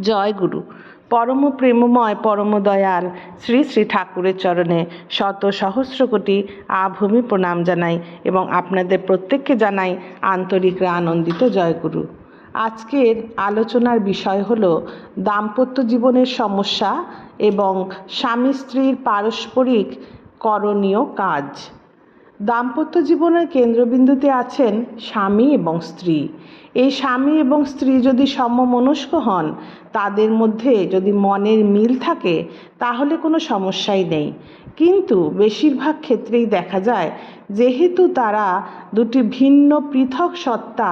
জয় গুরু। পরম প্রেমময়, পরম দয়াল শ্রী শ্রী ঠাকুরের চরণে শত সহস্র কোটি আভূমি প্রণাম জানাই এবং আপনাদের প্রত্যেককে জানাই আন্তরিক আনন্দিত জয়গুরু আজকের আলোচনার বিষয় হল দাম্পত্য জীবনের সমস্যা এবং স্বামী স্ত্রীর পারস্পরিক করণীয় কাজ। দাম্পত্য জীবনের কেন্দ্রবিন্দুতে আছেন স্বামী এবং স্ত্রী। এই স্বামী এবং স্ত্রী যদি সমমনস্ক হন, তাদের মধ্যে যদি মনের মিল থাকে, তাহলে কোনো সমস্যাই নেই। কিন্তু বেশিরভাগ ক্ষেত্রেই দেখা যায়, যেহেতু তারা দুটি ভিন্ন পৃথক সত্তা,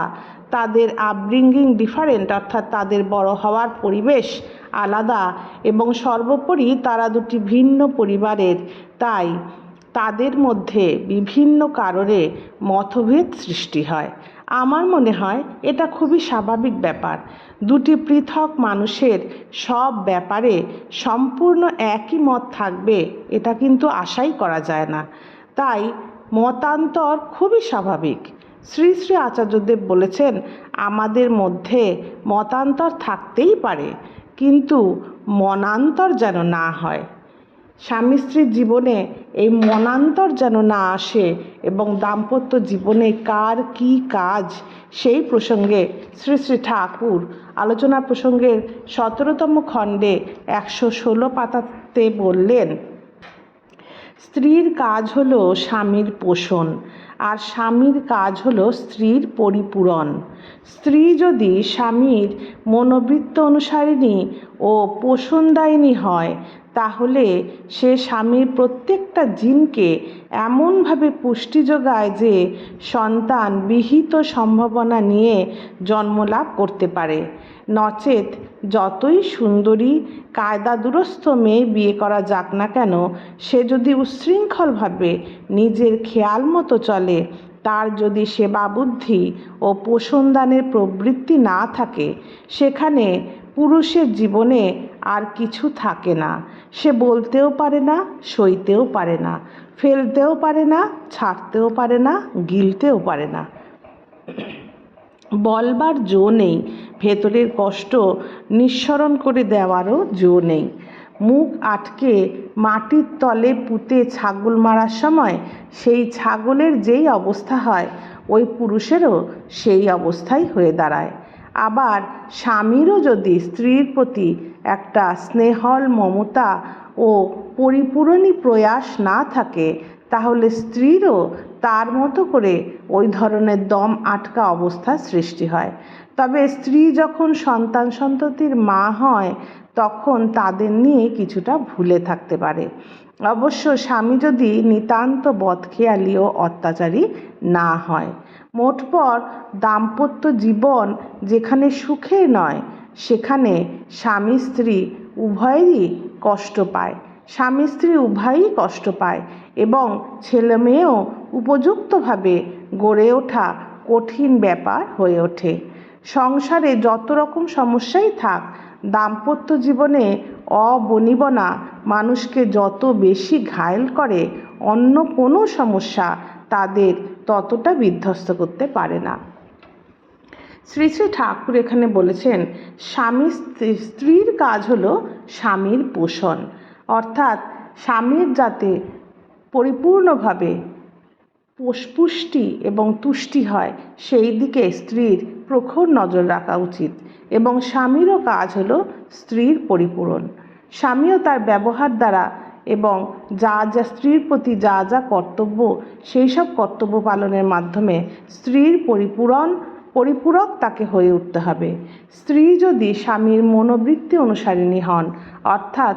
তাদের আপব্রিঙ্গিং ডিফারেন্ট অর্থাৎ তাদের বড় হওয়ার পরিবেশ আলাদা এবং সর্বোপরি তারা দুটি ভিন্ন পরিবারের। তাই তাদের মধ্যে বিভিন্ন কারণে মতভেদ সৃষ্টি হয়। আমার মনে হয় এটা খুবই স্বাভাবিক ব্যাপার। দুটি পৃথক মানুষের সব ব্যাপারে সম্পূর্ণ একই মত থাকবে, এটা কিন্তু আশাই করা যায় না। তাই মতান্তর খুবই স্বাভাবিক। শ্রী শ্রী আচার্যদেব বলেছেন, আমাদের মধ্যে মতান্তর থাকতেই পারে, কিন্তু মনান্তর যেন না হয়। স্বামী স্ত্রীর জীবনে এই মনান্তর যেন না আসে এবং দাম্পত্য জীবনে কার কি কাজ, সেই প্রসঙ্গে শ্রী শ্রী ঠাকুর আলোচনা প্রসঙ্গের সতেরোতম খণ্ডে একশো ষোলো পাতাতে বললেন, স্ত্রীর কাজ হলো স্বামীর পোষণ। আর স্বামীর কাজ হলো স্ত্রীর পরিপূরণ। স্ত্রী যদি স্বামীর মনোবৃত্ত অনুসারিণী ও পোষণদায়িনী হয়, তাহলে সে স্বামীর প্রত্যেকটা জিনকে এমনভাবে পুষ্টি যোগায় যে সন্তান বিহিত সম্ভাবনা নিয়ে জন্মলাভ করতে পারে। নচেত যতই সুন্দরী কায়দা দুরস্থ মেয়ে বিয়ে করা যাক না কেন, সে যদি উচ্ছৃঙ্খলভাবে নিজের খেয়াল মতো চলে, তার যদি সেবা বুদ্ধি ও পোষণদানের প্রবৃত্তি না থাকে, সেখানে পুরুষের জীবনে আর কিছু থাকে না। সে বলতেও পারে না, সইতেও পারে না, ফেলতেও পারে না, ছাড়তেও পারে না, গিলতেও পারে না। বলবার জো নেই, ভেতরের কষ্ট নিঃসরণ করে দেওয়ারও জো নেই। মুখ আটকে মাটির তলে পুঁতে ছাগল মারার সময় সেই ছাগলের যেই অবস্থা হয়, ওই পুরুষেরও সেই অবস্থাই হয়ে দাঁড়ায়। আবার স্বামীরও যদি স্ত্রীর প্রতি একটা স্নেহল মমতা ও পরিপূরণী প্রয়াস না থাকে, তাহলে স্ত্রীরও তার মতো করে ওই ধরনের দম আটকা অবস্থা সৃষ্টি হয়। তবে স্ত্রী যখন সন্তান সন্ততির মা হয়, তখন তাদের নিয়ে কিছুটা ভুলে থাকতে পারে। অবশ্য স্বামী যদি নিতান্ত বদখেয়ালি ও অত্যাচারী না হয় মোটপর দাম্পত্য জীবন যেখানে সুখের নয়, সেখানে স্বামী স্ত্রী উভয়েরই কষ্ট পায়। স্বামী স্ত্রী উভয়ই কষ্ট পায় এবং ছেলে মেয়েও উপযুক্তভাবে গড়ে ওঠা কঠিন ব্যাপার হয়ে ওঠে। সংসারে যত রকম সমস্যাই থাক, দাম্পত্য জীবনে অবনিবনা মানুষকে যত বেশি ঘায়েল করে, অন্য কোনো সমস্যা তাদের ততটা বিধ্বস্ত করতে পারে না। শ্রী শ্রী ঠাকুর এখানে বলেছেন, স্বামী স্ত্রীর কাজ হলো স্বামীর পোষণ। অর্থাৎ স্বামীর যাতে পরিপূর্ণভাবে পুষ্টি এবং তুষ্টি হয়, সেই দিকে স্ত্রীর প্রখর নজর রাখা উচিত। এবং স্বামীরও কাজ হলো স্ত্রীর পরিপূরণ। স্বামীও তার ব্যবহার দ্বারা এবং যা যা স্ত্রীর প্রতি যা যা কর্তব্য, সেই সব কর্তব্য পালনের মাধ্যমে স্ত্রীর পরিপূরণ পরিপূরক তাকে হয়ে উঠতে হবে। স্ত্রী যদি স্বামীর মনোবৃত্তি অনুসারিণী হন, অর্থাৎ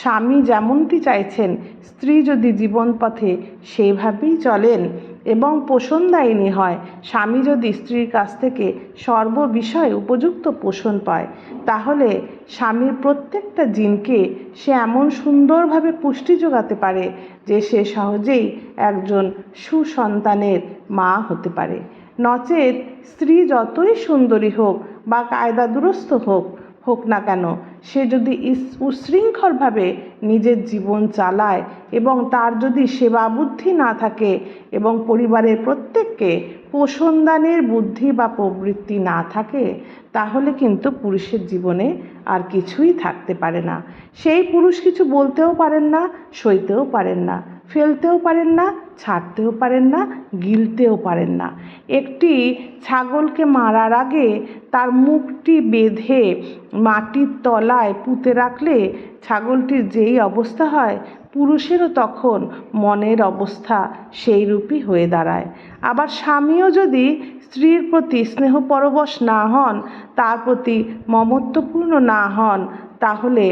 স্বামী যেমনটি চাইছেন, স্ত্রী যদি জীবনপথে সেইভাবেই চলেন এবং পোষণদায়িনী হয়, স্বামী যদি স্ত্রীর কাছ থেকে সর্ববিষয়ে উপযুক্ত পোষণ পায়, তাহলে স্বামীর প্রত্যেকটা জিনকে সে এমন সুন্দরভাবে পুষ্টি যোগাতে পারে যে সে সহজেই একজন সুসন্তানের মা হতে পারে। নচেত স্ত্রী যতই সুন্দরী হোক বা কায়দা দুরস্থ হোক হোক না কেন সে যদি উচ্ছৃঙ্খলভাবে নিজের জীবন চালায় এবং তার যদি সেবা বুদ্ধি না থাকে এবং পরিবারের প্রত্যেককে পোষণদানের বুদ্ধি বা প্রবৃত্তি না থাকে, তাহলে কিন্তু পুরুষের জীবনে আর কিছুই থাকতে পারে না। সেই পুরুষ কিছু বলতেও পারেন না, সইতেও পারেন না, ফেলতেও পারেন না, ছাড়তেও পারেন না, গিলতেও পারেন না। একটি ছাগলকে মারার আগে তার মুখটি বেঁধে মাটির তলায় পুঁতে রাখলে ছাগলটির যেই অবস্থা হয়, পুরুষেরও তখন মনের অবস্থা সেই রূপই হয়ে দাঁড়ায়। আবার স্বামীও যদি স্ত্রীর প্রতি স্নেহ পরবশ না হন, তার প্রতি মমত্বপূর্ণ না হন, তাহলে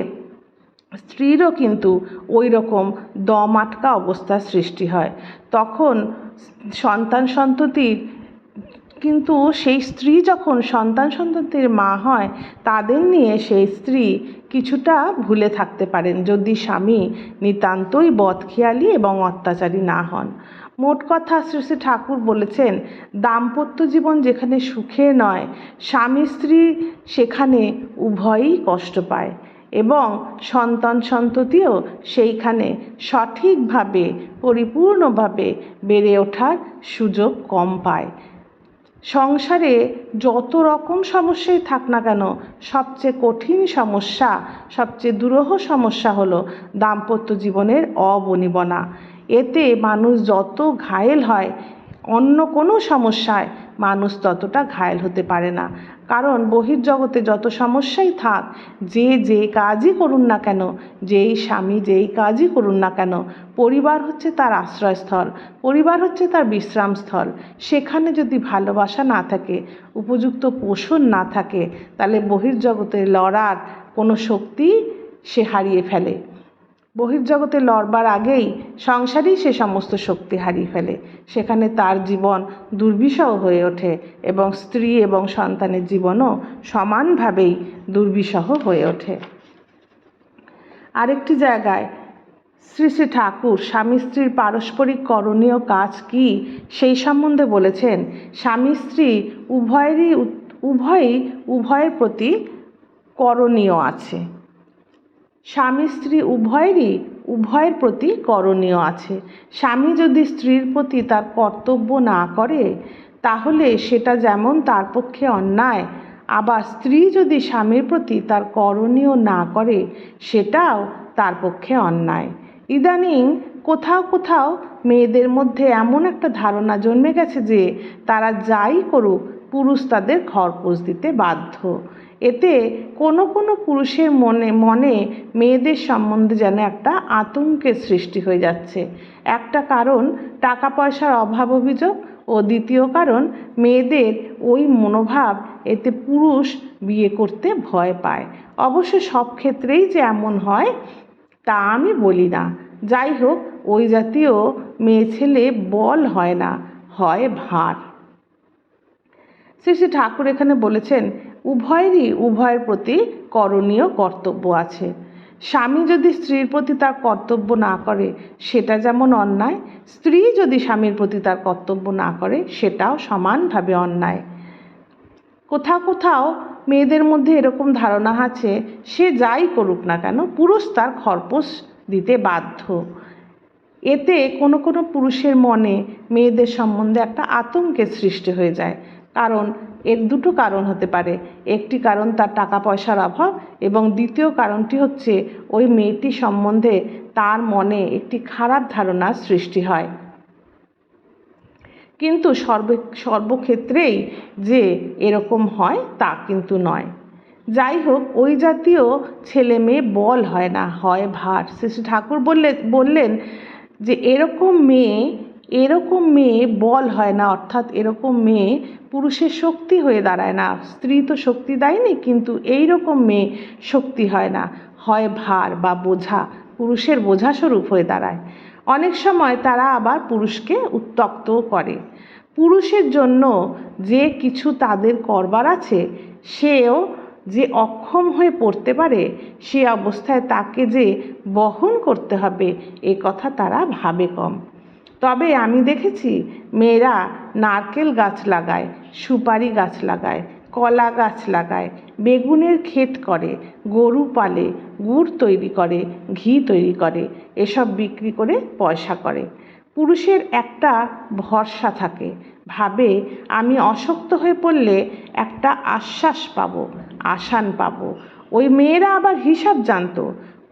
স্ত্রীরও কিন্তু ওই রকম দম আটকা অবস্থার সৃষ্টি হয়। তখন সন্তান সন্ততির কিন্তু সেই স্ত্রী যখন সন্তান সন্ততির মা হয়, তাদের নিয়ে সেই স্ত্রী কিছুটা ভুলে থাকতে পারেন যদি স্বামী নিতান্তই বদখেয়ালি এবং অত্যাচারী না হন। মোট কথা শ্রী শ্রী ঠাকুর বলেছেন, দাম্পত্য জীবন যেখানে সুখের নয়, স্বামী স্ত্রী সেখানে উভয়ই কষ্ট পায় এবং সন্তান সন্ততিও সেইখানে সঠিকভাবে, পরিপূর্ণভাবে বেড়ে ওঠার সুযোগ কম পায়। সংসারে যত রকম সমস্যাই থাক না কেন, সবচেয়ে কঠিন সমস্যা, সবচেয়ে দুরহ সমস্যা হলো দাম্পত্য জীবনের অবনিবনা। এতে মানুষ যত ঘায়েল হয়, অন্য কোনো সমস্যায় মানুষ ততটা ঘায়েল হতে পারে না। কারণ বহির্জগতে যত সমস্যাই থাক, যে যে কাজই করুন না কেন, যেই স্বামী যেই কাজই করুন না কেন, পরিবার হচ্ছে তার আশ্রয়স্থল, পরিবার হচ্ছে তার বিশ্রামস্থল। সেখানে যদি ভালোবাসা না থাকে, উপযুক্ত পোষণ না থাকে, তাহলে বহির্জগতে লড়ার কোনো শক্তি সে হারিয়ে ফেলে। বহির্জগতে লড়বার আগেই সংসারেই সে সমস্ত শক্তি হারিয়ে ফেলে। সেখানে তার জীবন দুর্বিষহ হয়ে ওঠে এবং স্ত্রী এবং সন্তানের জীবনও সমানভাবেই দুর্বিষহ হয়ে ওঠে। আরেকটি জায়গায় শ্রী শ্রী ঠাকুর স্বামী স্ত্রীর পারস্পরিক করণীয় কাজ কি সেই সম্বন্ধে বলেছেন, স্বামী স্ত্রী উভয়েরই উভয়ই উভয়ের প্রতি করণীয় আছে। স্বামী স্ত্রী উভয়েরই, উভয়ের প্রতি করণীয় আছে। স্বামী যদি স্ত্রীর প্রতি তার কর্তব্য না করে, তাহলে সেটা যেমন তার পক্ষে অন্যায়, আবার স্ত্রী যদি স্বামীর প্রতি তার করণীয় না করে, সেটাও তার পক্ষে অন্যায়। ইদানিং কোথাও কোথাও মেয়েদের মধ্যে এমন একটা ধারণা জন্মে গেছে যে, তারা যাই করুক, পুরুষ তাদের খরপোশ দিতে বাধ্য। এতে কোনো কোনো পুরুষের মনে মনে মেয়েদের সম্বন্ধে যেন একটা আতঙ্কের সৃষ্টি হয়ে যাচ্ছে। একটা কারণ, টাকা পয়সার অভাব অভিযোগ ও দ্বিতীয় কারণ, মেয়েদের ওই মনোভাব, এতে পুরুষ বিয়ে করতে ভয় পায়। অবশ্য সব ক্ষেত্রেই যে এমন হয়, তা আমি বলি না। যাই হোক, ওই জাতীয় মেয়ে ছেলে বল হয় না, হয় ভার। শ্রী শ্রী ঠাকুর এখানে বলেছেন উভয়েরই, উভয়ের প্রতি করণীয় কর্তব্য আছে। স্বামী যদি স্ত্রীর প্রতি তার কর্তব্য না করে, সেটা যেমন অন্যায়, স্ত্রী যদি স্বামীর প্রতি তার কর্তব্য না করে, সেটাও সমানভাবে অন্যায়। কোথাও কোথাও মেয়েদের মধ্যে এরকম ধারণা আছে, সে যাই করুক না কেন, পুরুষ তার খরপোশ দিতে বাধ্য। এতে কোনো কোনো পুরুষের মনে মেয়েদের সম্বন্ধে একটা আতঙ্কের সৃষ্টি হয়ে যায়। কারণ এর দুটো কারণ হতে পারে। একটি কারণ তার টাকা পয়সার অভাব এবং দ্বিতীয় কারণটি হচ্ছে ওই মেয়েটি সম্বন্ধে তার মনে একটি খারাপ ধারণার সৃষ্টি হয়। কিন্তু সর্ব, সর্বক্ষেত্রেই যে এরকম হয় তা কিন্তু নয়। যাই হোক, ওই জাতীয় ছেলে মেয়ে বল হয় না, হয় ভার। শ্রী ঠাকুর বললে, বললেন যে, এরকম মেয়ে এরকম মেয়ে বল হয় না, অর্থাৎ এরকম মেয়ে পুরুষের শক্তি হয়ে দাঁড়ায় না। স্ত্রী তো শক্তি দেয়নি, কিন্তু এই রকম মেয়ে শক্তি হয় না। হয় ভার বা বোঝা, পুরুষের বোঝাস্বরূপ হয়ে দাঁড়ায়। অনেক সময় তারা আবার পুরুষকে উত্তক্তও করে। পুরুষের জন্য যে কিছু তাদের করবার আছে, সেও যে অক্ষম হয়ে পড়তে পারে, সে অবস্থায় তাকে যে বহন করতে হবে, এ কথা তারা ভাবে কম। তবে আমি দেখেছি মেয়েরা নারকেল গাছ লাগায়, সুপারি গাছ লাগায়, কলা গাছ লাগায়, বেগুনের ক্ষেত করে, গরু পালে, গুড় তৈরি করে, ঘি তৈরি করে, এসব বিক্রি করে পয়সা করে। পুরুষের একটা ভরসা থাকে, ভাবে আমি অশক্ত হয়ে পড়লে একটা আশ্বাস পাবো আসান পাবো। ওই মেয়েরা আবার হিসাব জানতো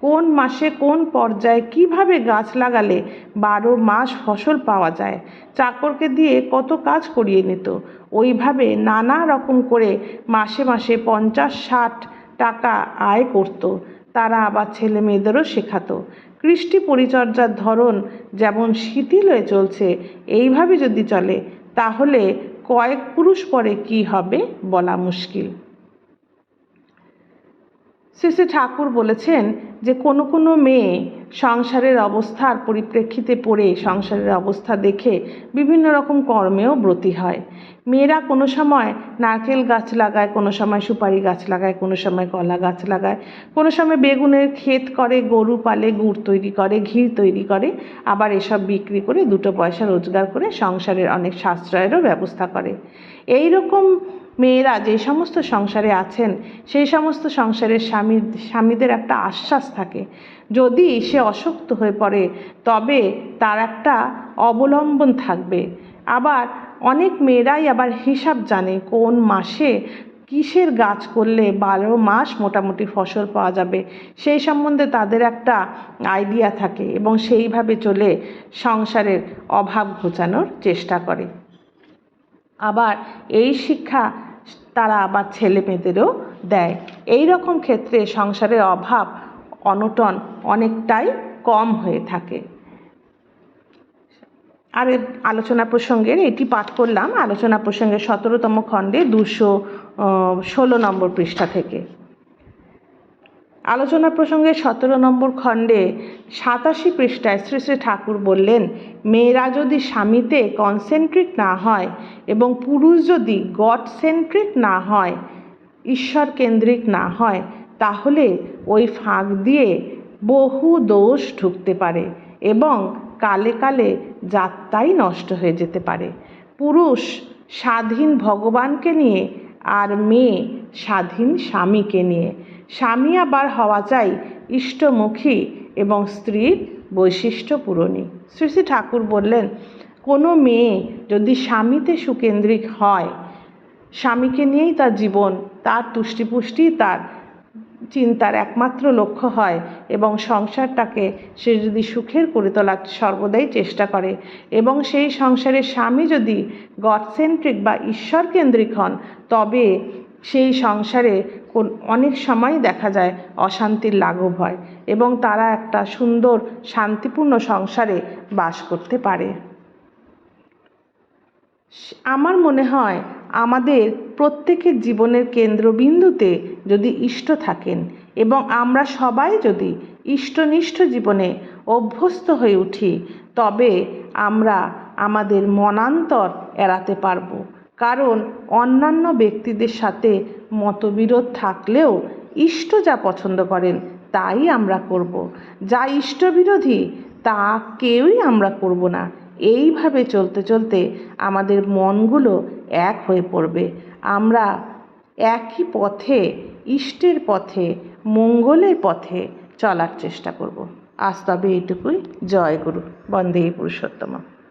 কোন মাসে কোন পর্যায়ে কীভাবে গাছ লাগালে বারো মাস ফসল পাওয়া যায়? চাকরকে দিয়ে কত কাজ করিয়ে নিত? ওইভাবে নানা রকম করে মাসে মাসে পঞ্চাশ, ষাট টাকা আয় করত। তারা আবার ছেলে মেয়েদেরও শেখাতো। কৃষ্টি পরিচর্যার ধরন যেমন শিথিল হয়ে চলছে, এইভাবে যদি চলে, তাহলে কয়েক পুরুষ পরে কি হবে বলা মুশকিল। শ্রী শ্রী ঠাকুর বলেছেন যে কোনো কোনো মেয়ে সংসারের অবস্থার পরিপ্রেক্ষিতে পড়ে সংসারের অবস্থা দেখে বিভিন্ন রকম কর্মেও ব্রতী হয়। মেয়েরা কোনো সময় নারকেল গাছ লাগায়, কোনো সময় সুপারি গাছ লাগায়, কোনো সময় কলা গাছ লাগায়, কোনো সময় বেগুনের ক্ষেত করে, গরু পালে, গুড় তৈরি করে, ঘি তৈরি করে, আবার এসব বিক্রি করে দুটো পয়সা রোজগার করে সংসারের অনেক সাশ্রয়েরও ব্যবস্থা করে। এই রকম মেয়েরা যে সমস্ত সংসারে আছেন, সেই সমস্ত সংসারের স্বামী, স্বামীদের একটা আশ্বাস থাকে। যদি সে অশক্ত হয়ে পড়ে, তবে তার একটা অবলম্বন থাকবে। আবার অনেক মেয়েরাই আবার হিসাব জানে কোন মাসে কিসের গাছ করলে বারো মাস মোটামুটি ফসল পাওয়া যাবে। সেই সম্বন্ধে তাদের একটা আইডিয়া থাকে এবং সেইভাবে চলে সংসারের অভাব ঘোচানোর চেষ্টা করে। আবার এই শিক্ষা তারা আবার ছেলে মেয়েদেরও দেয়। এই রকম ক্ষেত্রে সংসারের অভাব, অনটন অনেকটাই কম হয়ে থাকে। আর আলোচনা প্রসঙ্গের এটি পাঠ করলাম। আলোচনা প্রসঙ্গে সতেরোতম খণ্ডে দুশো ষোলো নম্বর পৃষ্ঠা থেকে। আলোচনা প্রসঙ্গে সতেরো নম্বর খণ্ডে সাতাশি পৃষ্ঠায় শ্রী শ্রী ঠাকুর বললেন, মেয়েরা যদি স্বামীতে কনসেন্ট্রিক না হয় এবং পুরুষ যদি গড সেন্ট্রিক না হয় ঈশ্বর কেন্দ্রিক না হয়, তাহলে ওই ফাঁক দিয়ে বহু দোষ ঢুকতে পারে এবং কালে কালে যাত্রাই নষ্ট হয়ে যেতে পারে। পুরুষ স্বাধীন ভগবানকে নিয়ে আর মেয়ে স্বাধীন স্বামীকে নিয়ে। স্বামী আবার হওয়া চাই ইষ্টমুখী এবং স্ত্রীর বৈশিষ্ট্য পূরণী। শ্রী শ্রী ঠাকুর বললেন, কোনো মেয়ে যদি স্বামীতে সুকেন্দ্রিক হয়, স্বামীকে নিয়েই তার জীবন, তার তুষ্টিপুষ্টি, তার চিন্তার একমাত্র লক্ষ্য হয় এবং সংসারটাকে সে যদি সুখের করে তোলার সর্বদাই চেষ্টা করে এবং সেই সংসারের স্বামী যদি গডসেন্ট্রিক বা ঈশ্বর কেন্দ্রিক হন, তবে সেই সংসারে কোন অনেক সময় দেখা যায় অশান্তির লাঘব হয় এবং তারা একটা সুন্দর, শান্তিপূর্ণ সংসারে বাস করতে পারে। আমার মনে হয় আমাদের প্রত্যেকের জীবনের কেন্দ্রবিন্দুতে যদি ইষ্ট থাকেন এবং আমরা সবাই যদি ইষ্টনিষ্ঠ জীবনে অভ্যস্ত হয়ে উঠি, তবে আমরা আমাদের মনান্তর এড়াতে পারব। কারণ অন্যান্য ব্যক্তিদের সাথে মতবিরোধ থাকলেও ইষ্ট যা পছন্দ করেন, তাই আমরা করব। যা ইষ্টবিরোধী, তা কেউই আমরা করব না। এইভাবে চলতে চলতে আমাদের মনগুলো এক হয়ে পড়বে। আমরা একই পথে, ইষ্টের পথে, মঙ্গলের পথে চলার চেষ্টা করব। আজ তবে এইটুকুই। জয় গুরু। বন্দে পুরুষোত্তম